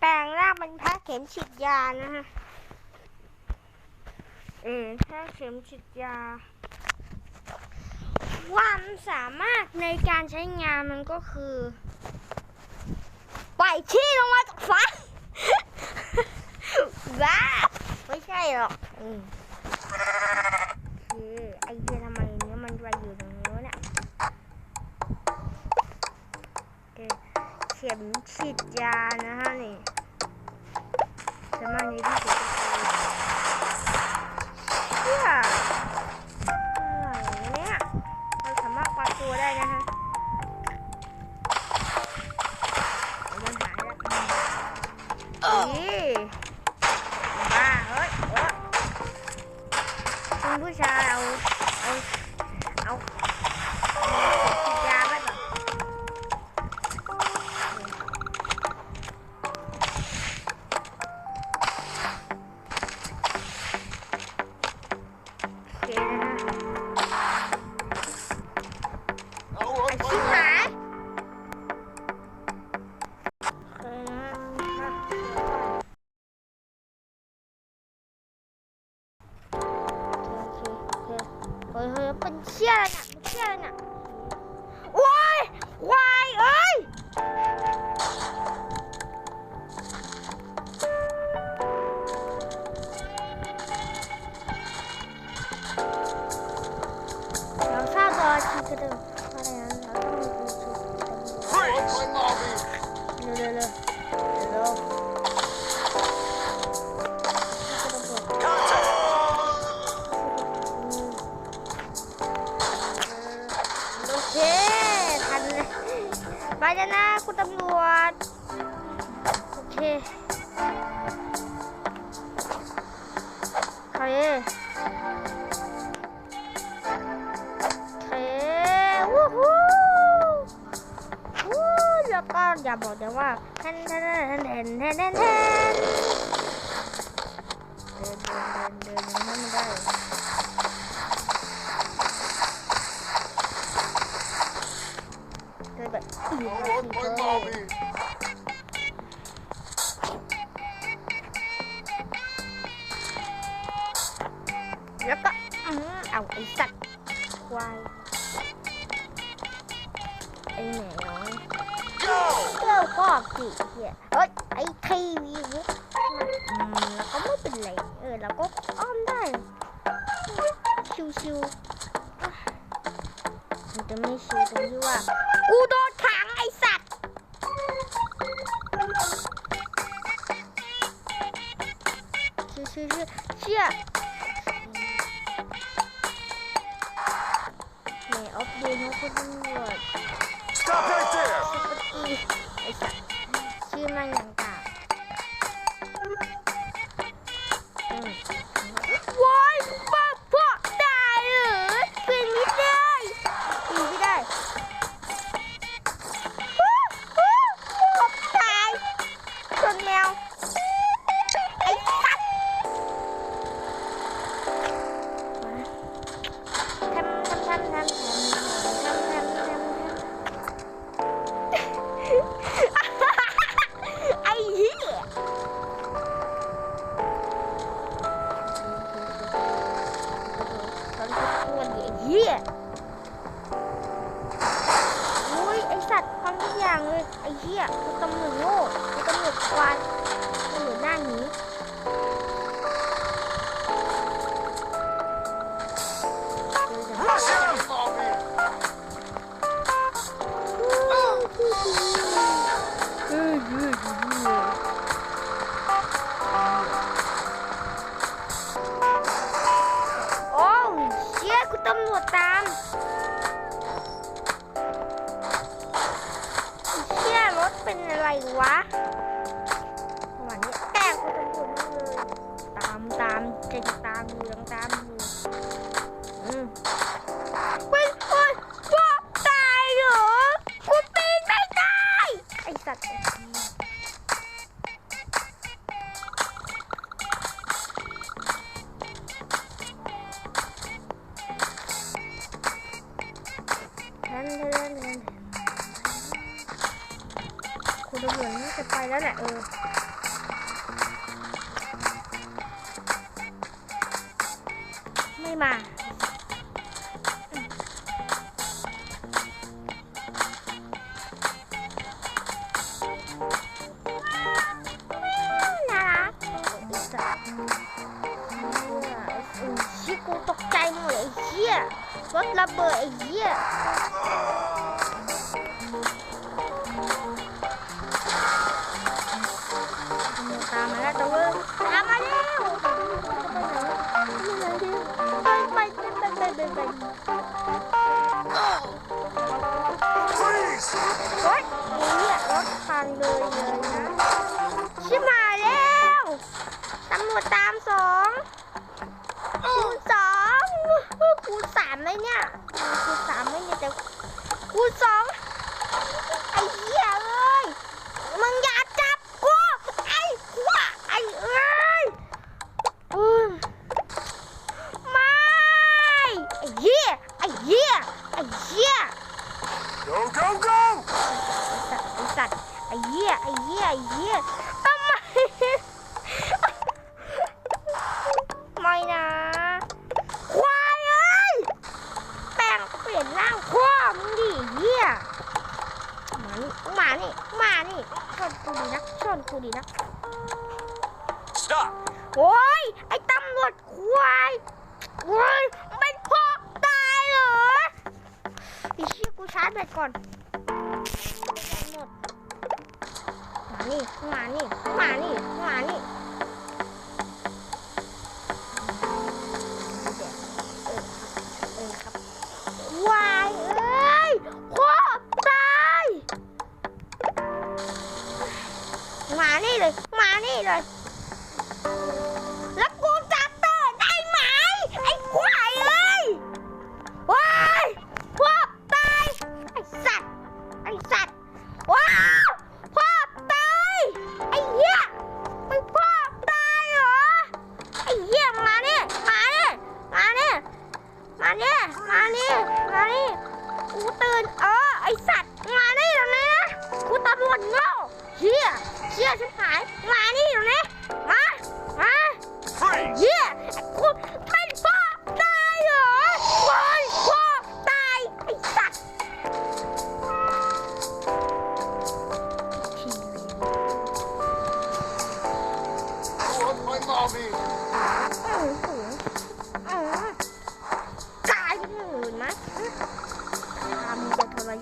แปลงร่างเป็นแพ้เข็มฉีดยานะฮะ เออแพ้เข็มฉีดยา ความสามารถในการใช้งานมันก็คือปล่อยขี้ลงมาจากฟ้าบ้าไม่ใช่หรอกอืมคือไอเดียทำไมเนี้ยมันไปอยู่ตรงนี้วะเนี่ยเข็มฉีดยา เฮ้ยเฮ้ยเป็นเชี่ยอะไรเนี่ยเป็นเชี่ยอะไรเนี่ยโอ้ยควายเอ้ย ใครใครวู้ฮู้วู้แล้วก็อย่าบอกเดี๋ยวว่าแทนแทนแทนแทนแทนแทนแทนเดินเดินเดินเดินไม่ได้เดินแบบอีก All แล้ เอาไอสัตว์ควายไอแหมน้อย Go. เจ้าก็สิเหี้ยเฮ้ยไอทีวีวุ๊บอื for look. เป็นอะไรวะวันนี้แกล้งคุณตำรวจมดเลย ตามตามจะ này đó nè ừ. เลยเนี่ยคูณสามไม่เนี่ยแต่คูณสองไอ้เหี้ยเอ้ยมึงอย่าจับกูไอ้หัวไอ้เอ้ยไม่ไอ้เหี้ยไอ้เหี้ยไอ้เหี้ย go go go อ้สัไอ้สัตว์ไอ้เหี้ยไอ้เหี้ยไอ้เหี้ย โอ้ยไอ้ตำรวจควายโอ้ยมันนพวกตายเหรอไอ้ชี้กูชาร์จแบก่อนมดมานี่มานี่มานี่มานี่วายเอ้ยโคตรตายมานี่เลย มานี่เลย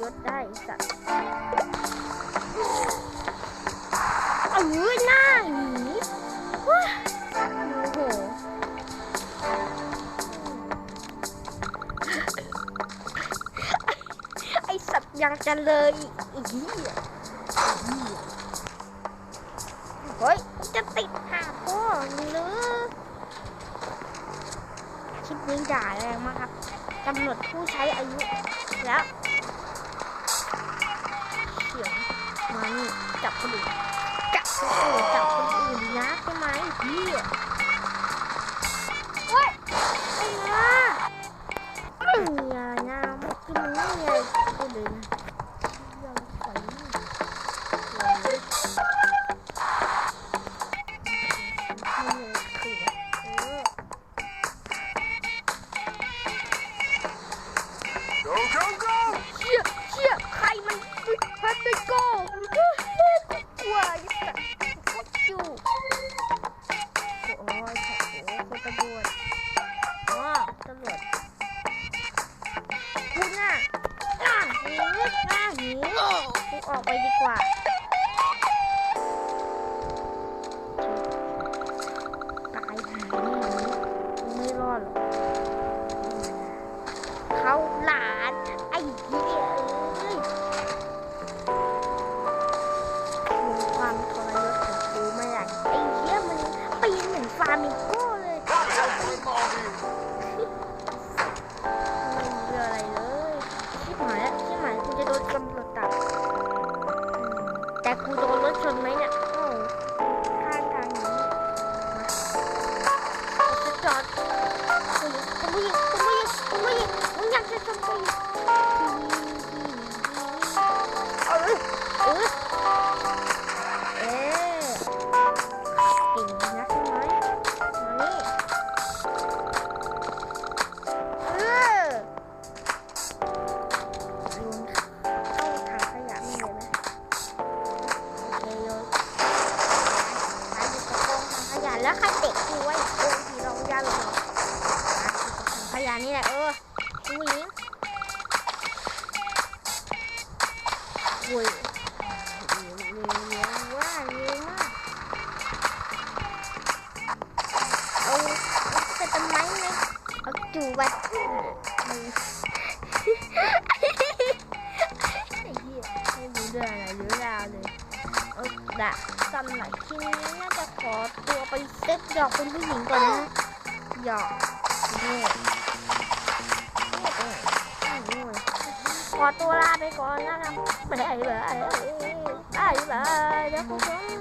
ยศได้สัตว์เอ้ยหน้าหนีว้าโอ้โหไอสัตว์ยังจะเลยอีกเฮ้ยจะติดหาพ่อหรือคลิปนี้ด่าแรงมากครับกำหนดผู้ใช้อายุแล้ว จับคนอื่นจับคนอื่นจับคนอื่นนะใช่ไหมพี่ พยานนี่แหละเออผู้หญิงโอ้ยเร็วเร็วเร็วว่าเร็วมากเอาเอาแต่ทำไมไหมเอาจูบัดมือไอ้เหี้ยไม่รู้เรื่องอะไรหรือราวเลยเออดะสำหรับที่นี้น่าจะขอตัวไปเซ็ตหยอกคุณผู้หญิงก่อนนะหยอกนี่นี่ ขอตัวลาไปก่อนนะครับบ๊ายบายบ๊ายบายบายบายเดี๋ยวคุณผู้ชม